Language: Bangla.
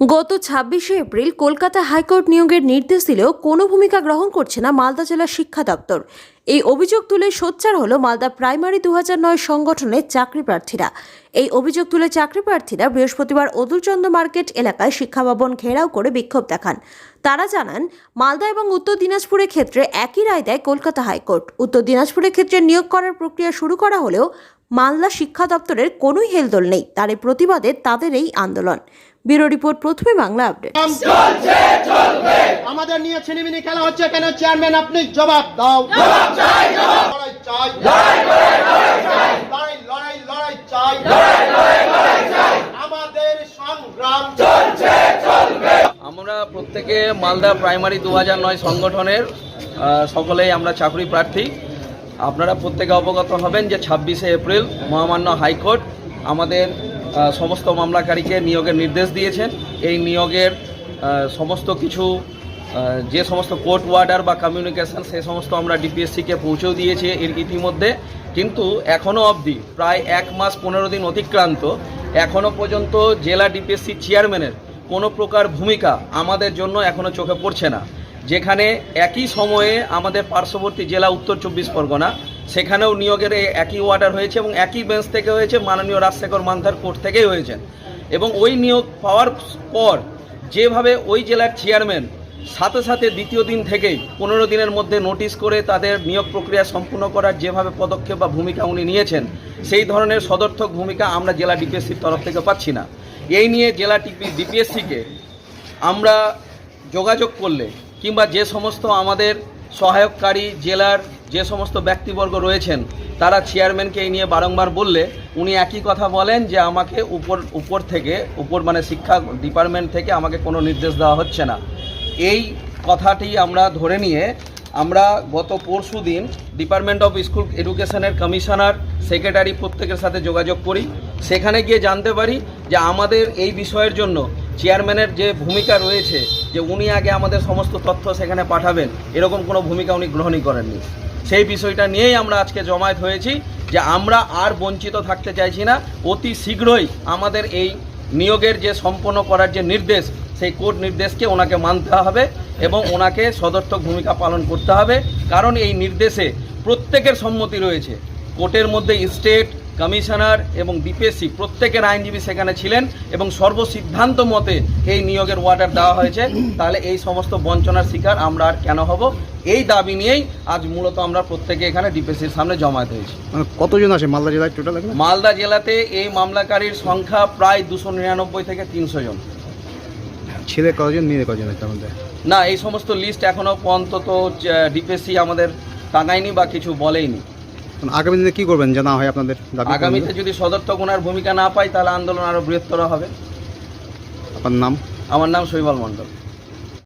গত ছাব্বিশে এপ্রিল কলকাতা হাইকোর্ট নিয়োগের নির্দেশ দিলেও কোনো ভূমিকা গ্রহণ করছে না মালদা জেলা শিক্ষা দপ্তর। এই অভিযোগ তুলে সোচ্চার হলো মালদা প্রাইমারি দু নয় সংগঠনের চাকরি প্রার্থীরা এই অভিযোগ তুলে চাকরি প্রার্থীরা বৃহস্পতিবার অদুলচন্দ্র মার্কেট এলাকায় শিক্ষা ভবন ঘেরাও করে বিক্ষোভ দেখান। তারা জানান, মালদা এবং উত্তর দিনাজপুরের ক্ষেত্রে একই রায় দেয় কলকাতা হাইকোর্ট। উত্তর দিনাজপুরের ক্ষেত্রে নিয়োগ করার প্রক্রিয়া শুরু করা হলেও মালদা শিক্ষা দপ্তরের কোনোই হেলদোল নেই। তারই প্রতিবাদে তাদের এই আন্দোলন। ব্যুরো রিপোর্ট প্রথমে বাংলা আপডেট। আমাদের নিয়ে ছিনিমিনি খেলা হচ্ছে কেন? চেয়ারম্যান আপনি জবাব দাও। লড়াই চাই। লড়াই লড়াই লড়াই চাই। আমাদের সংগ্রাম। আমরা প্রত্যেকে মালদা প্রাইমারি দু নয় সংগঠনের সকলেই আমরা চাকরি প্রার্থী। আপনারা প্রত্যেকে অবগত হবেন যে ছাব্বিশে এপ্রিল মহামান্য হাইকোর্ট আমাদের সমস্ত মামলাকারীকে নিয়োগের নির্দেশ দিয়েছেন। এই নিয়োগের সমস্ত কিছু যে সমস্ত কোর্ট ওয়ার্ডার বা কমিউনিকেশন সে সমস্ত আমরা ডিপিএসসিকে পৌঁছেও দিয়েছি এর ইতিমধ্যে। কিন্তু এখনও অবধি প্রায় এক মাস পনেরো দিন অতিক্রান্ত এখনও পর্যন্ত জেলা ডিপিএসসি চেয়ারম্যানের কোনো প্রকার ভূমিকা আমাদের জন্য এখনও চোখে পড়ছে না। যেখানে একই সময়ে আমাদের পার্শ্ববর্তী জেলা উত্তর চব্বিশ পরগনা, সেখানেও নিয়োগের একই অর্ডার হয়েছে এবং একই বেঞ্চ থেকে হয়েছে মাননীয় রাজশেখর মান্ধার কোর্ট থেকেই হয়েছে। এবং ওই নিয়োগ পাওয়ার পর যেভাবে ওই জেলার চেয়ারম্যান সাথে সাথে দ্বিতীয় দিন থেকেই পনেরো দিনের মধ্যে নোটিশ করে তাদের নিয়োগ প্রক্রিয়া সম্পূর্ণ করার যেভাবে পদক্ষেপ বা ভূমিকা উনি নিয়েছেন, সেই ধরনের সদর্থক ভূমিকা আমরা জেলা ডিপিএসসির তরফ থেকে পাচ্ছি না। এই নিয়ে জেলা ডিপিএসসিকে আমরা যোগাযোগ করলে কিংবা যে সমস্ত আমাদের সহায়ককারী জেলার যে সমস্ত ব্যক্তিবর্গ রয়েছেন, তারা চেয়ারম্যানকে এই নিয়ে বারংবার বললে, উনি একই কথা বলেন যে আমাকে উপর উপর থেকে, উপর মানে শিক্ষা ডিপার্টমেন্ট থেকে আমাকে কোনো নির্দেশ দেওয়া হচ্ছে না। এই কথাটি আমরা ধরে নিয়ে, আমরা গত পরশু দিন ডিপার্টমেন্ট অফ স্কুল এডুকেশনের কমিশনার সেক্রেটারি প্রত্যেকের সাথে যোগাযোগ করি। সেখানে গিয়ে জানতে পারি যে আমাদের এই বিষয়ের জন্য চেয়ারম্যানের যে ভূমিকা রয়েছে, যে উনি আগে আমাদের সমস্ত তথ্য সেখানে পাঠাবেন, এরকম কোনো ভূমিকা উনি গ্রহণই করেননি। সেই বিষয়টা নিয়েই আমরা আজকে জমায়েত হয়েছি যে আমরা আর বঞ্চিত থাকতে চাইছি না। অতি শীঘ্রই আমাদের এই নিয়োগের যে সম্পন্ন করার যে নির্দেশ, সেই কোর্ট নির্দেশকে ওনাকে মানতে হবে এবং ওনাকে সদর্থক ভূমিকা পালন করতে হবে। কারণ এই নির্দেশে প্রত্যেকের সম্মতি রয়েছে। কোর্টের মধ্যে স্টেট কমিশনার এবং ডিপিএসসি প্রত্যেকের আইনজীবী সেখানে ছিলেন এবং সর্বসিদ্ধান্ত মতে এই নিয়োগের অর্ডার দেওয়া হয়েছে। তাহলে এই সমস্ত বঞ্চনার শিকার আমরা আর কেন হব? এই দাবি নিয়েই আজ মূলত আমরা প্রত্যেকে এখানে ডিপিএসসির সামনে জমায়েত হয়েছি। মানে কতজন আছে মালদা জেলায় টোটাল মালদা জেলাতে এই মামলাকারীর সংখ্যা প্রায় দুশো নিরানব্বই থেকে তিনশো জন। ছেলে কজন মেয়ে কজন আছে না এই সমস্ত লিস্ট এখনও অন্তত ডিপিএসসি আমাদের টাঙায়নি বা কিছু বলেইনি। আগামী দিনে কি করবেন জানা হয় আপনাদের আগামীতে যদি সদর্থক ওনার ভূমিকা না পায় তাহলে আন্দোলন আরও বৃহত্তর হবে। আপনার নাম? আমার নাম শৈবাল মণ্ডল।